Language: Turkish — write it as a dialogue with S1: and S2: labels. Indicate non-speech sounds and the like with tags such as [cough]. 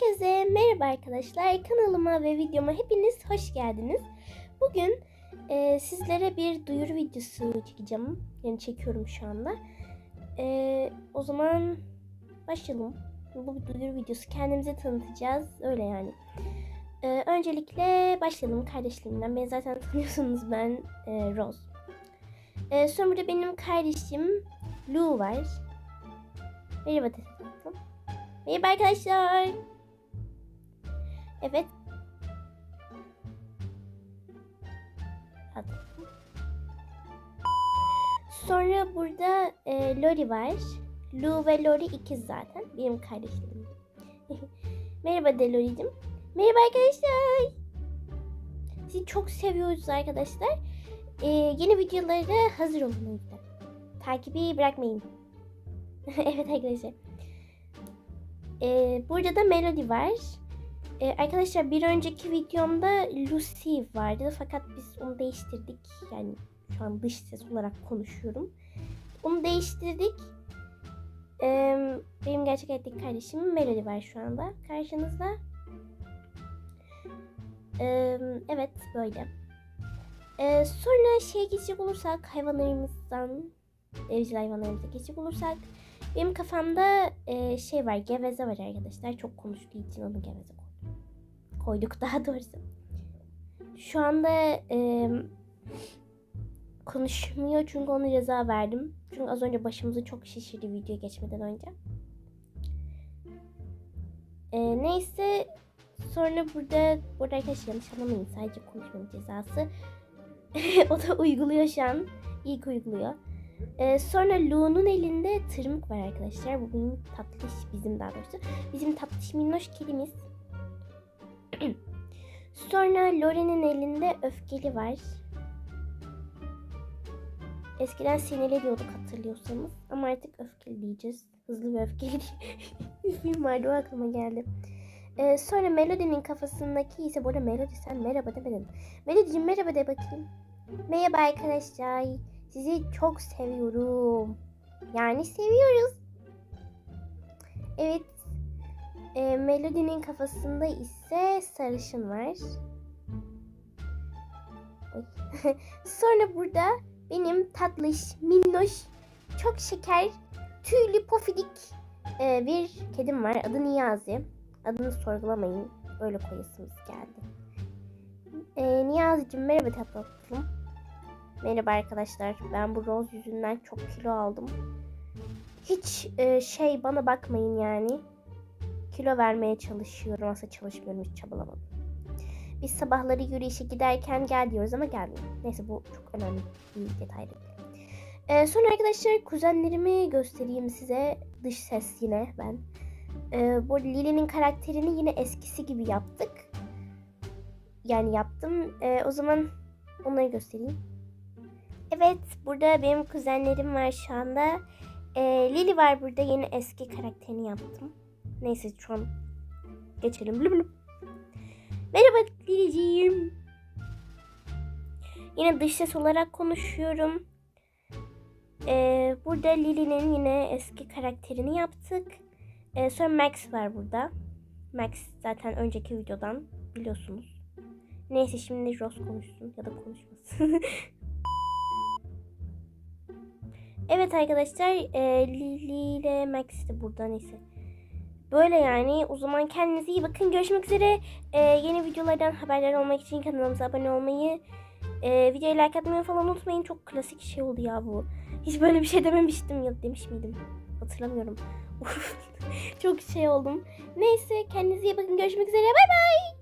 S1: Herkese merhaba arkadaşlar. Kanalıma ve videoma hepiniz hoş geldiniz. Bugün e, sizlere bir duyuru videosu çekeceğim. Yani çekiyorum şu anda. E, o zaman başlayalım. Bu bir duyuru videosu. Kendimizi tanıtacağız. Öyle yani. E, öncelikle başlayalım kardeşlerimden. Beni zaten tanıyorsunuz ben e, Rose. E, sonra benim kardeşim Lou var. Merhaba. Merhaba arkadaşlar. Evet. Hadi. Sonra burada e, Lori var. Lu ve Lori ikiz zaten. Benim kardeşlerim. [laughs] Merhaba de Lori'cim. Merhaba arkadaşlar. Sizi çok seviyoruz arkadaşlar. E, yeni videolara hazır olun yüzden. Takibi bırakmayın. [laughs] evet arkadaşlar. Ee, burada da Melody var. Ee, arkadaşlar bir önceki videomda Lucy vardı fakat biz onu değiştirdik. Yani şu an dış ses olarak konuşuyorum. Onu değiştirdik. Ee, benim gerçek hayattaki kardeşim Melody var şu anda karşınızda. Ee, evet böyle. Ee, sonra şeye geçecek olursak hayvanlarımızdan evcil hayvanlarımıza geçecek olursak benim kafamda e, şey var geveze var arkadaşlar. Çok konuştuğu için onu geveze koydum. Koyduk daha doğrusu. Şu anda e, konuşmuyor çünkü ona ceza verdim. Çünkü az önce başımızı çok şişirdi video geçmeden önce. E, neyse sonra burada burada arkadaşlar yanlış anlamayın sadece konuşmanın cezası. [laughs] o da uyguluyor şu an. İlk uyguluyor. Ee, sonra Lu'nun elinde tırmık var arkadaşlar. Bu benim tatlış bizim daha doğrusu. Bizim tatlış minnoş kedimiz. Sonra Lore'nin elinde öfkeli var. Eskiden sinirli diyorduk hatırlıyorsanız. Ama artık öfkeli diyeceğiz. Hızlı ve öfkeli [laughs] bir film vardı o aklıma geldi. Ee, sonra Melody'nin kafasındaki ise burada Melody sen merhaba demedin. Melody'cim merhaba de bakayım. Merhaba arkadaşlar. Sizi çok seviyorum. Yani seviyoruz. Evet. E, Melody'nin kafasında ise sarışın var. [laughs] Sonra burada benim tatlış, minnoş, çok şeker, tüylü, pofidik e, bir kedim var. Adı Niyazi. Adını sorgulamayın. Öyle koyasımız geldi. E, Niyazi'cim merhaba tatlım. Merhaba arkadaşlar. Ben bu roz yüzünden çok kilo aldım. Hiç e, şey bana bakmayın yani. Kilo vermeye çalışıyorum. Aslında çalışmıyorum hiç çabalamadım. Biz sabahları yürüyüşe giderken gel diyoruz ama gelmiyor. Neyse bu çok önemli bir detay değil. E, sonra arkadaşlar kuzenlerimi göstereyim size. Dış ses yine ben. E, bu Lily'nin karakterini yine eskisi gibi yaptık. Yani yaptım. E, o zaman onları göstereyim. Evet, burada benim kuzenlerim var şu anda. Ee, Lily var burada. Yeni eski karakterini yaptım. Neyse şu an geçelim. Blub blub. Merhaba Lily'ciğim. Yine dış ses olarak konuşuyorum. Ee, burada Lily'nin yine eski karakterini yaptık. Ee, sonra Max var burada. Max zaten önceki videodan biliyorsunuz. Neyse şimdi Rose konuşsun ya da konuşmasın. [laughs] Evet arkadaşlar e, Lily ile Max de burada neyse. Böyle yani o zaman kendinize iyi bakın. Görüşmek üzere. E, yeni videolardan haberdar olmak için kanalımıza abone olmayı, e, videoyu like atmayı falan unutmayın. Çok klasik şey oldu ya bu. Hiç böyle bir şey dememiştim ya demiş miydim? Hatırlamıyorum. [laughs] Çok şey oldum. Neyse kendinize iyi bakın. Görüşmek üzere. Bay bay.